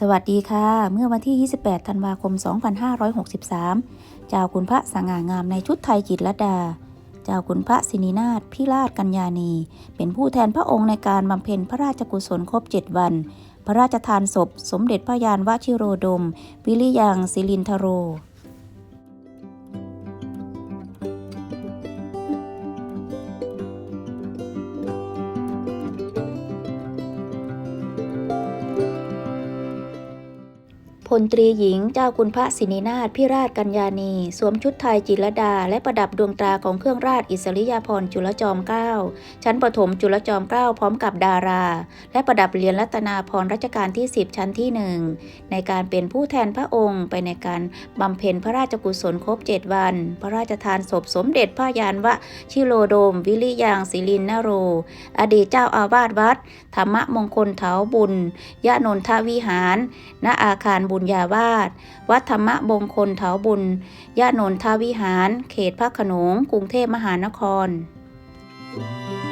สวัสดีค่ะ เมื่อวันที่ 28 ธันวาคม 2563 เจ้าคุณพระสง่างามในชุดไทยจิตรดา เจ้าคุณพระสินีนาถพิราชกัญญาณี เป็นผู้แทนพระองค์ในการบำเพ็ญพระราชกุศลครบ 7 วัน พระราชทานศพ สมเด็จพระยานวชิโรดม วิริยังศิลินทโร พลตรีหญิงเจ้าคุณพระสินีนาถพิราชกัญญานีสวมชุดไทยจิรดา และประดับดวงตราของเครื่องราชอิสริยาภรณ์จุลจอมเกล้าชั้นปฐมจุลจอมเกล้าพร้อมกับดารา และประดับเหรียญรัตนาพรรัชกาลที่ 10 ชั้นที่หนึ่งในการเป็นผู้แทนพระองค์ไปในการบำเพ็ญพระราชกุศลครบ7วัน พระราชทานศพสมเด็จพระยานวชิโรโดม วิริยังศิลินนโร อดีตเจ้าอาวาสวัด ธรรมมงคลเถาบุญยะนนทวิหาร ณอาคารบุญญาวาสวัดธรรมบงคลเถาบุญยะนนทวิหาร เขตพระขนงกรุงเทพมหานคร thank